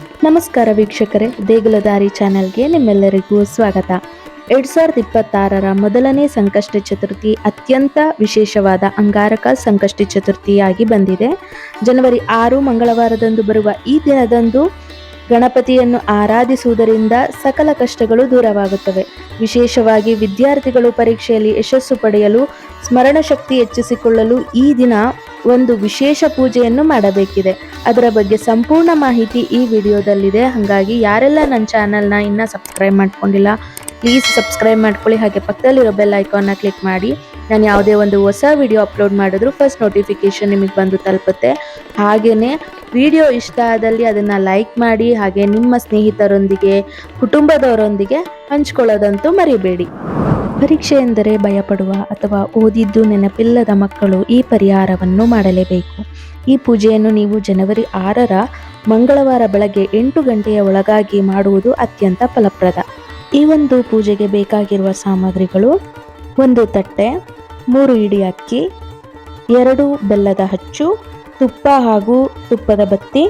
ನಮಸ್ಕಾರ ವೀಕ್ಷಕರೇ, ದೇಗುಲದಾರಿ ಚಾನೆಲ್ಗೆ ನಿಮ್ಮೆಲ್ಲರಿಗೂ ಸ್ವಾಗತ. ಎರಡ್ ಸಾವಿರದ ಇಪ್ಪತ್ತಾರರ ಮೊದಲನೇ ಸಂಕಷ್ಟ ಚತುರ್ಥಿ ಅತ್ಯಂತ ವಿಶೇಷವಾದ ಅಂಗಾರಕ ಸಂಕಷ್ಟ ಚತುರ್ಥಿಯಾಗಿ ಬಂದಿದೆ. ಜನವರಿ ಆರು ಮಂಗಳವಾರದಂದು ಬರುವ ಈ ದಿನದಂದು ಗಣಪತಿಯನ್ನು ಆರಾಧಿಸುವುದರಿಂದ ಸಕಲ ಕಷ್ಟಗಳು ದೂರವಾಗುತ್ತವೆ. ವಿಶೇಷವಾಗಿ ವಿದ್ಯಾರ್ಥಿಗಳು ಪರೀಕ್ಷೆಯಲ್ಲಿ ಯಶಸ್ಸು ಪಡೆಯಲು ಸ್ಮರಣ ಶಕ್ತಿ ಹೆಚ್ಚಿಸಿಕೊಳ್ಳಲು ಈ ದಿನ ಒಂದು ವಿಶೇಷ ಪೂಜೆಯನ್ನು ಮಾಡಬೇಕಿದೆ. ಅದರ ಬಗ್ಗೆ ಸಂಪೂರ್ಣ ಮಾಹಿತಿ ಈ ವಿಡಿಯೋದಲ್ಲಿದೆ. ಹಾಗಾಗಿ ಯಾರೆಲ್ಲ ನನ್ನ ಚಾನಲ್ನ ಇನ್ನೂ ಸಬ್ಸ್ಕ್ರೈಬ್ ಮಾಡ್ಕೊಂಡಿಲ್ಲ, ಪ್ಲೀಸ್ ಸಬ್ಸ್ಕ್ರೈಬ್ ಮಾಡ್ಕೊಳ್ಳಿ. ಹಾಗೆ ಪಕ್ಕದಲ್ಲಿರೋ ಬೆಲ್ ಐಕಾನ್ನ ಕ್ಲಿಕ್ ಮಾಡಿ. ನಾನು ಯಾವುದೇ ಒಂದು ಹೊಸ ವಿಡಿಯೋ ಅಪ್ಲೋಡ್ ಮಾಡಿದ್ರು ಫಸ್ಟ್ ನೋಟಿಫಿಕೇಷನ್ ನಿಮಗೆ ಬಂದು ತಲುಪುತ್ತೆ. ಹಾಗೆಯೇ ವಿಡಿಯೋ ಇಷ್ಟ ಆದಲ್ಲಿ ಅದನ್ನು ಲೈಕ್ ಮಾಡಿ, ಹಾಗೆ ನಿಮ್ಮ ಸ್ನೇಹಿತರೊಂದಿಗೆ, ಕುಟುಂಬದವರೊಂದಿಗೆ ಹಂಚ್ಕೊಳ್ಳೋದಂತೂ ಮರಿಬೇಡಿ. ಪರೀಕ್ಷೆ ಎಂದರೆ ಭಯಪಡುವ ಅಥವಾ ಓದಿದ್ದು ನೆನಪಿಲ್ಲದ ಮಕ್ಕಳು ಈ ಪರಿಹಾರವನ್ನು ಮಾಡಲೇಬೇಕು. ಈ ಪೂಜೆಯನ್ನು ನೀವು ಜನವರಿ ಆರರ ಮಂಗಳವಾರ ಬೆಳಗ್ಗೆ ಎಂಟು ಗಂಟೆಯ ಒಳಗಾಗಿ ಮಾಡುವುದು ಅತ್ಯಂತ ಫಲಪ್ರದ. ಈ ಒಂದು ಪೂಜೆಗೆ ಬೇಕಾಗಿರುವ ಸಾಮಗ್ರಿಗಳು ಒಂದು ತಟ್ಟೆ, ಮೂರು ಇಡಿ ಅಕ್ಕಿ, ಎರಡು ಬೆಲ್ಲದ ಹಚ್ಚು, ತುಪ್ಪ ಹಾಗೂ ತುಪ್ಪದ ಬತ್ತಿ,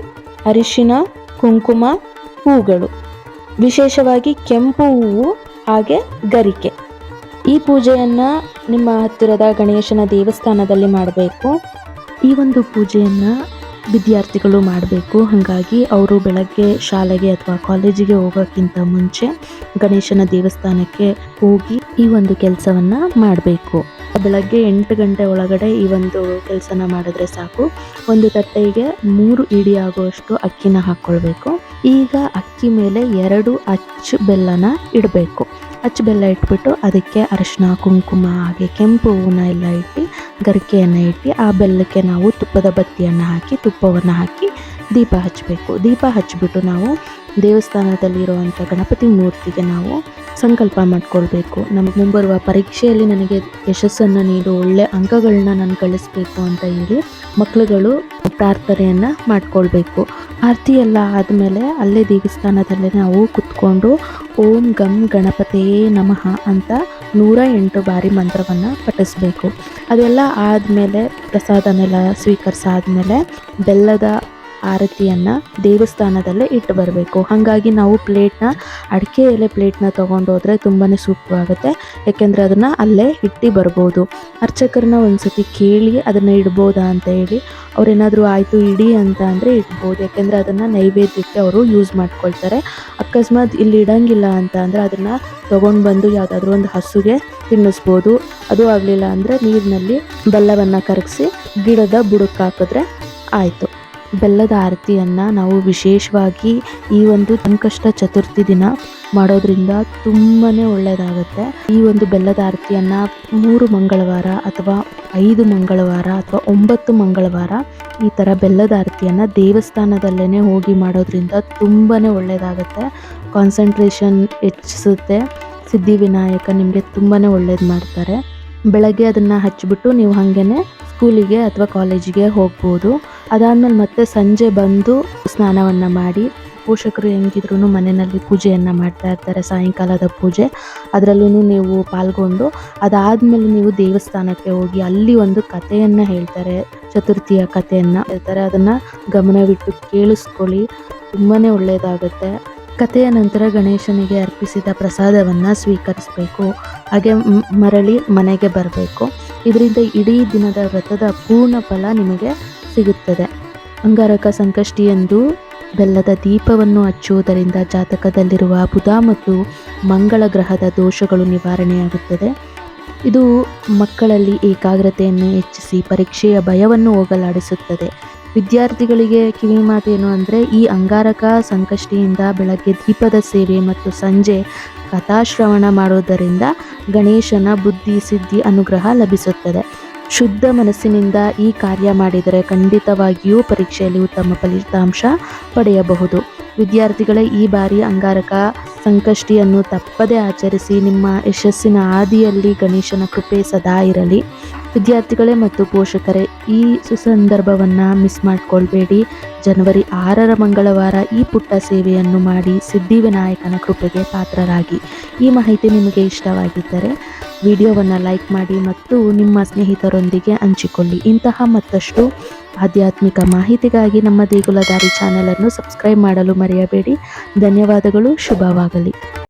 ಅರಿಶಿನ, ಕುಂಕುಮ, ಹೂಗಳು. ವಿಶೇಷವಾಗಿ ಕೆಂಪು ಹೂವು ಹಾಗೆ ಗರಿಕೆ. ಈ ಪೂಜೆಯನ್ನು ನಿಮ್ಮ ಹತ್ತಿರದ ಗಣೇಶನ ದೇವಸ್ಥಾನದಲ್ಲಿ ಮಾಡಬೇಕು. ಈ ಒಂದು ಪೂಜೆಯನ್ನು ವಿದ್ಯಾರ್ಥಿಗಳು ಮಾಡಬೇಕು. ಹಾಗಾಗಿ ಅವರು ಬೆಳಗ್ಗೆ ಶಾಲೆಗೆ ಅಥವಾ ಕಾಲೇಜಿಗೆ ಹೋಗೋಕ್ಕಿಂತ ಮುಂಚೆ ಗಣೇಶನ ದೇವಸ್ಥಾನಕ್ಕೆ ಹೋಗಿ ಈ ಒಂದು ಕೆಲಸವನ್ನ ಮಾಡಬೇಕು. ಬೆಳಗ್ಗೆ ಎಂಟು ಗಂಟೆ ಒಳಗಡೆ ಈ ಒಂದು ಕೆಲಸನ ಮಾಡಿದ್ರೆ ಸಾಕು. ಒಂದು ತಟ್ಟೆಗೆ ಮೂರು ಇಡಿ ಆಗುವಷ್ಟು ಅಕ್ಕಿನ ಹಾಕ್ಕೊಳ್ಬೇಕು ಈಗ ಅಕ್ಕಿ ಮೇಲೆ ಎರಡು ಅಚ್ಚು ಬೆಲ್ಲನ ಇಡಬೇಕು. ಅಚ್ಚು ಬೆಲ್ಲ ಇಟ್ಬಿಟ್ಟು ಅದಕ್ಕೆ ಅರಿಶಿನ, ಕುಂಕುಮ, ಹಾಗೆ ಕೆಂಪು ಹೂವನ್ನ ಎಲ್ಲ ಇಟ್ಟು ಗರಿಕೆಯನ್ನು ಇಟ್ಟು ಆ ಬೆಲ್ಲಕ್ಕೆ ನಾವು ತುಪ್ಪದ ಬತ್ತಿಯನ್ನು ಹಾಕಿ, ತುಪ್ಪವನ್ನು ಹಾಕಿ ದೀಪ ಹಚ್ಚಬೇಕು. ದೀಪ ಹಚ್ಚಿಬಿಟ್ಟು ನಾವು ದೇವಸ್ಥಾನದಲ್ಲಿರುವಂಥ ಗಣಪತಿ ಮೂರ್ತಿಗೆ ನಾವು ಸಂಕಲ್ಪ ಮಾಡಿಕೊಳ್ಬೇಕು. ನಮಗೆ ಮುಂಬರುವ ಪರೀಕ್ಷೆಯಲ್ಲಿ ನನಗೆ ಯಶಸ್ಸನ್ನು ನೀಡು, ಒಳ್ಳೆ ಅಂಕಗಳನ್ನ ನಾನು ಗಳಿಸಬೇಕು ಅಂತ ಹೇಳಿ ಮಕ್ಕಳುಗಳು ಪ್ರಾರ್ಥನೆಯನ್ನು ಮಾಡಿಕೊಳ್ಬೇಕು. ಆರತಿ ಎಲ್ಲ ಆದಮೇಲೆ ಅಲ್ಲೇ ದೇವಸ್ಥಾನದಲ್ಲೇ ನಾವು ಕುತ್ಕೊಂಡು ಓಂ ಗಂ ಗಣಪತಿಯೇ ನಮಃ ಅಂತ ನೂರ ಎಂಟು ಬಾರಿ ಮಂತ್ರವನ್ನು ಪಠಿಸಬೇಕು. ಅದೆಲ್ಲ ಆದಮೇಲೆ ಪ್ರಸಾದನೆಲ್ಲ ಸ್ವೀಕರಿಸಾದ್ಮೇಲೆ ಬೆಲ್ಲದ ಆರತಿಯನ್ನು ದೇವಸ್ಥಾನದಲ್ಲೇ ಇಟ್ಟು ಬರಬೇಕು. ಹಾಗಾಗಿ ನಾವು ಪ್ಲೇಟ್ನ, ಅಡಿಕೆ ಎಲೆ ಪ್ಲೇಟ್ನ ತೊಗೊಂಡೋದ್ರೆ ತುಂಬಾ ಸೂಕ್ತವಾಗುತ್ತೆ. ಯಾಕೆಂದರೆ ಅದನ್ನು ಅಲ್ಲೇ ಇಟ್ಟು ಬರ್ಬೋದು. ಅರ್ಚಕರನ್ನ ಒಂದ್ಸತಿ ಕೇಳಿ ಅದನ್ನು ಇಡ್ಬೋದಾ ಅಂತ ಹೇಳಿ ಅವ್ರೇನಾದರೂ ಆಯಿತು ಇಡಿ ಅಂತ ಅಂದರೆ ಇಡ್ಬೋದು. ಯಾಕೆಂದರೆ ಅದನ್ನು ನೈವೇದ್ಯಕ್ಕೆ ಅವರು ಯೂಸ್ ಮಾಡ್ಕೊಳ್ತಾರೆ. ಅಕಸ್ಮಾತ್ ಇಲ್ಲಿ ಇಡಂಗಿಲ್ಲ ಅಂತ ಅಂದರೆ ಅದನ್ನು ತೊಗೊಂಡು ಬಂದು ಯಾವುದಾದ್ರೂ ಒಂದು ಹಸುಗೆ ತಿನ್ನಿಸ್ಬೋದು. ಅದು ಆಗಲಿಲ್ಲ ಅಂದರೆ ನೀರಿನಲ್ಲಿ ಬೆಲ್ಲವನ್ನು ಕರಗಿಸಿ ಗಿಡದ ಬುಡಕ್ಕೆ ಹಾಕಿದ್ರೆ ಆಯಿತು. ಬೆಲ್ಲದ ಆರತಿಯನ್ನು ನಾವು ವಿಶೇಷವಾಗಿ ಈ ಒಂದು ಸಂಕಷ್ಟ ಚತುರ್ಥಿ ದಿನ ಮಾಡೋದ್ರಿಂದ ತುಂಬಾ ಒಳ್ಳೆಯದಾಗುತ್ತೆ ಈ ಒಂದು ಬೆಲ್ಲದ ಆರತಿಯನ್ನು ಮೂರು ಮಂಗಳವಾರ ಅಥವಾ ಐದು ಮಂಗಳವಾರ ಅಥವಾ ಒಂಬತ್ತು ಮಂಗಳವಾರ ಈ ಥರ ಬೆಲ್ಲದ ಆರತಿಯನ್ನು ದೇವಸ್ಥಾನದಲ್ಲೇ ಹೋಗಿ ಮಾಡೋದ್ರಿಂದ ತುಂಬಾ ಒಳ್ಳೆಯದಾಗುತ್ತೆ ಕಾನ್ಸಂಟ್ರೇಷನ್ ಹೆಚ್ಚಿಸುತ್ತೆ. ಸಿದ್ಧಿವಿನಾಯಕ ನಿಮಗೆ ತುಂಬಾ ಒಳ್ಳೇದು ಮಾಡ್ತಾರೆ. ಬೆಳಗ್ಗೆ ಅದನ್ನು ಹಚ್ಚಿಬಿಟ್ಟು ನೀವು ಹಾಗೇನೆ ಸ್ಕೂಲಿಗೆ ಅಥವಾ ಕಾಲೇಜಿಗೆ ಹೋಗ್ಬೋದು. ಅದಾದಮೇಲೆ ಮತ್ತೆ ಸಂಜೆ ಬಂದು ಸ್ನಾನವನ್ನು ಮಾಡಿ, ಪೋಷಕರು ಹೆಂಗಿದ್ರು ಮನೆಯಲ್ಲಿ ಪೂಜೆಯನ್ನು ಮಾಡ್ತಾ ಇರ್ತಾರೆ, ಸಾಯಂಕಾಲದ ಪೂಜೆ. ಅದರಲ್ಲೂ ನೀವು ಪಾಲ್ಗೊಂಡು, ಅದಾದಮೇಲೆ ನೀವು ದೇವಸ್ಥಾನಕ್ಕೆ ಹೋಗಿ ಅಲ್ಲಿ ಒಂದು ಕಥೆಯನ್ನು ಹೇಳ್ತಾರೆ, ಚತುರ್ಥಿಯ ಕಥೆಯನ್ನು ಹೇಳ್ತಾರೆ. ಅದನ್ನು ಗಮನವಿಟ್ಟು ಕೇಳಿಸ್ಕೊಳ್ಳಿ ತುಂಬಾ ಒಳ್ಳೆಯದಾಗುತ್ತೆ ಕಥೆಯ ನಂತರ ಗಣೇಶನಿಗೆ ಅರ್ಪಿಸಿದ ಪ್ರಸಾದವನ್ನು ಸ್ವೀಕರಿಸಬೇಕು. ಹಾಗೆ ಮರಳಿ ಮನೆಗೆ ಬರಬೇಕು. ಇದರಿಂದ ಇಡೀ ದಿನದ ವ್ರತದ ಪೂರ್ಣ ಫಲ ನಿಮಗೆ ಸಿಗುತ್ತದೆ. ಅಂಗಾರಕ ಸಂಕಷ್ಟಿಯಂದು ಬೆಲ್ಲದ ದೀಪವನ್ನು ಹಚ್ಚುವುದರಿಂದ ಜಾತಕದಲ್ಲಿರುವ ಬುಧ ಮತ್ತು ಮಂಗಳ ಗ್ರಹದ ದೋಷಗಳು ನಿವಾರಣೆಯಾಗುತ್ತದೆ. ಇದು ಮಕ್ಕಳಲ್ಲಿ ಏಕಾಗ್ರತೆಯನ್ನು ಹೆಚ್ಚಿಸಿ ಪರೀಕ್ಷೆಯ ಭಯವನ್ನು ಹೋಗಲಾಡಿಸುತ್ತದೆ. ವಿದ್ಯಾರ್ಥಿಗಳಿಗೆ ಕಿವಿಮಾತೇನು ಅಂದರೆ ಈ ಅಂಗಾರಕ ಸಂಕಷ್ಟಿಯಿಂದ ಬೆಳಗ್ಗೆ ದೀಪದ ಸೇವೆ ಮತ್ತು ಸಂಜೆ ಕಥಾಶ್ರವಣ ಮಾಡೋದರಿಂದ ಗಣೇಶನ ಬುದ್ಧಿ, ಸಿದ್ಧಿ, ಅನುಗ್ರಹ ಲಭಿಸುತ್ತದೆ. ಶುದ್ಧ ಮನಸ್ಸಿನಿಂದ ಈ ಕಾರ್ಯ ಮಾಡಿದರೆ ಖಂಡಿತವಾಗಿಯೂ ಪರೀಕ್ಷೆಯಲ್ಲಿ ಉತ್ತಮ ಫಲಿತಾಂಶ ಪಡೆಯಬಹುದು. ವಿದ್ಯಾರ್ಥಿಗಳೇ, ಈ ಬಾರಿ ಅಂಗಾರಕ ಸಂಕಷ್ಟಿಯನ್ನು ತಪ್ಪದೇ ಆಚರಿಸಿ ನಿಮ್ಮ ಯಶಸ್ಸಿನ ಹಾದಿಯಲ್ಲಿ ಗಣೇಶನ ಕೃಪೆ ಸದಾ ಇರಲಿ. ವಿದ್ಯಾರ್ಥಿಗಳೇ ಮತ್ತು ಪೋಷಕರೇ, ಈ ಸುಸಂದರ್ಭವನ್ನು ಮಿಸ್ ಮಾಡಿಕೊಳ್ಬೇಡಿ. ಜನವರಿ ಆರರ ಮಂಗಳವಾರ ಈ ಪುಟ್ಟ ಸೇವೆಯನ್ನು ಮಾಡಿ ಸಿದ್ಧಿವಿನಾಯಕನ ಕೃಪೆಗೆ ಪಾತ್ರರಾಗಿ. ಈ ಮಾಹಿತಿ ನಿಮಗೆ ಇಷ್ಟವಾಗಿದ್ದರೆ ವಿಡಿಯೋವನ್ನು ಲೈಕ್ ಮಾಡಿ ಮತ್ತು ನಿಮ್ಮ ಸ್ನೇಹಿತರೊಂದಿಗೆ ಹಂಚಿಕೊಳ್ಳಿ. ಇಂತಹ ಮತ್ತಷ್ಟು ಆಧ್ಯಾತ್ಮಿಕ ಮಾಹಿತಿಗಾಗಿ ನಮ್ಮ ದೇಗುಲದಾರಿ ಚಾನೆಲ್ ಅನ್ನು ಸಬ್ಸ್ಕ್ರೈಬ್ ಮಾಡಲು ಮರೆಯಬೇಡಿ. ಧನ್ಯವಾದಗಳು, ಶುಭವಾಗಲಿ.